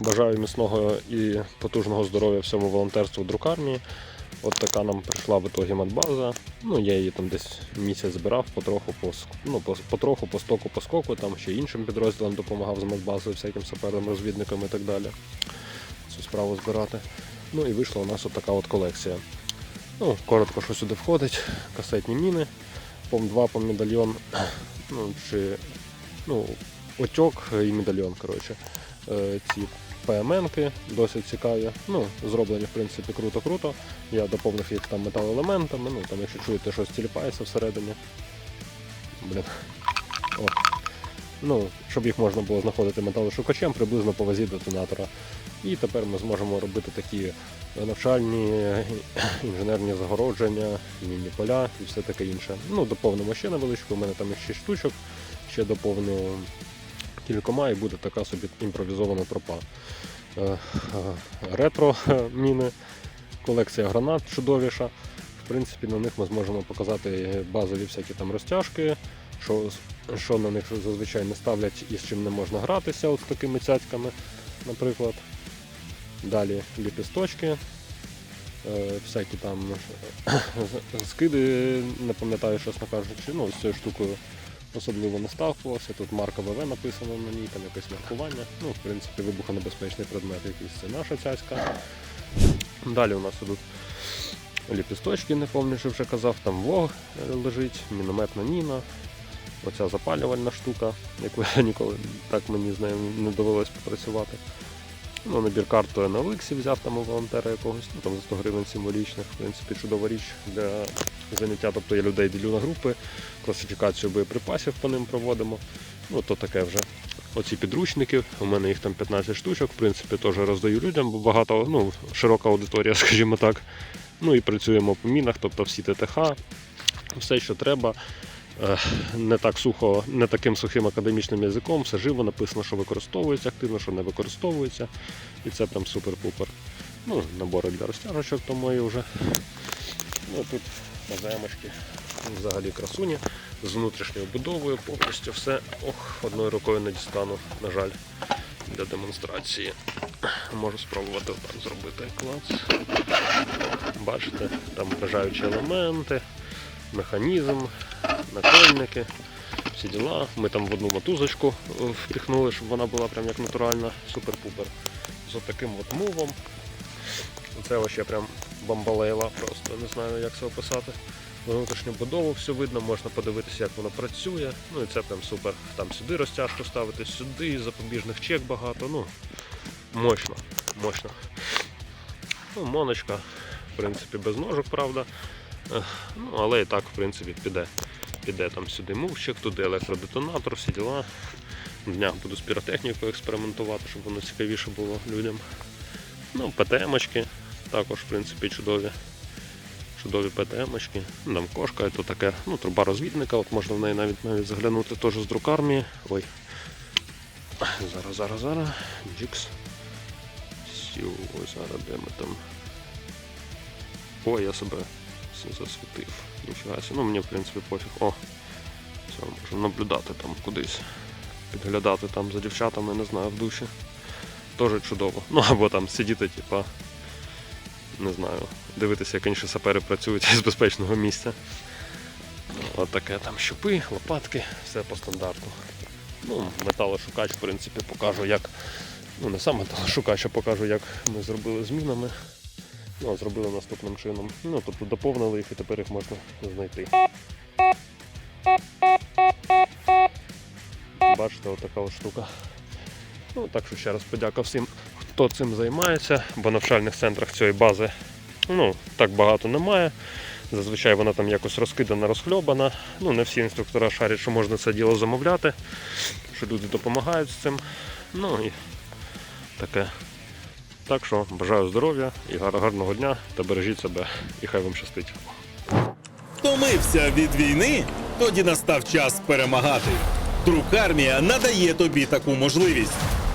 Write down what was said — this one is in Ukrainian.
Бажаю міцного і потужного здоров'я всьому волонтерству друкарні. От така нам прийшла в ітогі матбаза. Ну, я її там десь місяць збирав, потроху по, ну, по, потроху, по стоку, по скоку, там ще іншим підрозділам допомагав з матбазою, всяким саперам, розвідникам і так далі. Цю справу збирати. Ну і вийшла у нас от така от колекція. Ну, коротко, що сюди входить, касетні міни, пом-2 по медальйон, ну, чи ну, отьок і медальйон, коротше. Е, Ці ПМНки досить цікаві. Ну, зроблені, в принципі, круто-круто. Я доповнив їх там металоелементами, ну там, якщо чуєте, щось тіліпається всередині. Блін. О. Ну, щоб їх можна було знаходити металошукачем приблизно по вазі детонатора. І тепер ми зможемо робити такі навчальні інженерні загородження, мінні поля і все таке інше. Ну, доповнимо ще невеличку, у мене там 6 штучок, ще доповню кількома і буде така собі імпровізована тропа. Е, е, Ретро е, міни, колекція гранат чудовіша. В принципі, на них ми зможемо показати базові всякі там розтяжки, що, що на них зазвичай не ставлять і з чим не можна гратися, от з такими цяцьками, наприклад. Далі ліпісточки, всякі там скиди, не пам'ятаю, чесно кажучи, ну, з цією штукою особливо не сталкувався. Тут марка ВВ написано на ній, там якесь маркування. Ну, в принципі, вибухонебезпечний предмет якийсь це наша цяцька. Далі у нас тут ліпісточки, не пам'ятаю, що вже казав, там вог е, лежить, мінометна Ніна. Оця запалювальна штука, яку я ніколи так мені з нею не довелось попрацювати. Ну, набір на Олексі взяв там у волонтера якогось, ну там за 100 гривень символічних, в принципі, чудова річ для заняття. Тобто я людей ділю на групи, класифікацію боєприпасів по ним проводимо. Ну, то таке вже. Оці підручники, у мене їх там 15 штучок, в принципі, теж роздаю людям, бо багато, ну, широка аудиторія, скажімо так. Ну і працюємо по мінах, тобто всі ТТХ, все, що треба. Е, Не так сухо, не таким сухим академічним язиком, все живо написано, що використовується активно, що не використовується. І це прям супер-пупер. Ну, набори для розтяжочок то мої вже. Ну, тут поземочки взагалі красуні. З внутрішньою будовою повністю все. Ох, одною рукою не дістану, на жаль, для демонстрації. Можу спробувати отак зробити. Клац. Бачите, там вражаючі елементи, механізм, накольники, всі діла. Ми там в одну мотузочку е, впіхнули, щоб вона була прям як натуральна, супер-пупер. З отаким от мувом. Це вообще прям бомбалейла, просто не знаю як це описати. Внутрішню будову все видно, можна подивитися, як воно працює. Ну і це прям супер. Там сюди розтяжку ставити, сюди, запобіжних чек багато. Ну, мощно, мощно. Ну, моночка, в принципі, без ножок, правда. Ну, але і так, в принципі, піде. Піде там сюди мувчик, туди електродетонатор, всі діла. Днях буду з піротехнікою експериментувати, щоб воно цікавіше було людям. Ну, ПТМочки також, в принципі, чудові. Чудові ПТМочки. Там кошка, то таке, ну, труба розвідника, от можна в неї навіть навіть заглянути теж з друкармії. Ой. Зараз, зараз, зараз. Джікс. Сю, ось зараз де ми там. Ой, я себе засвітив. Ніфіга себе. Ну мені в принципі пофіг. О! Все, можемо наблюдати там кудись. Підглядати там за дівчатами, не знаю, в душі. Теж чудово. Ну або там сидіти, типа, не знаю, дивитися, як інші сапери працюють з безпечного місця. От таке там щупи, лопатки, все по стандарту. Ну, металошукач, в принципі, покажу, як. Ну, не сам металошукач, а покажу, як ми зробили з мінами. Ну, зробили наступним чином. Ну, тобто доповнили їх і тепер їх можна знайти. Бачите, отака от штука. Ну, так що ще раз подяка всім, хто цим займається, бо в навчальних центрах цієї бази ну, так багато немає. Зазвичай вона там якось розкидана, розхльобана. Ну, не всі інструктора шарять, що можна це діло замовляти, що люди допомагають з цим. Ну і таке. Так що бажаю здоров'я і гарного дня та бережіть себе і хай вам щастить. Втомився від війни? Тоді настав час перемагати. Друкармія надає тобі таку можливість.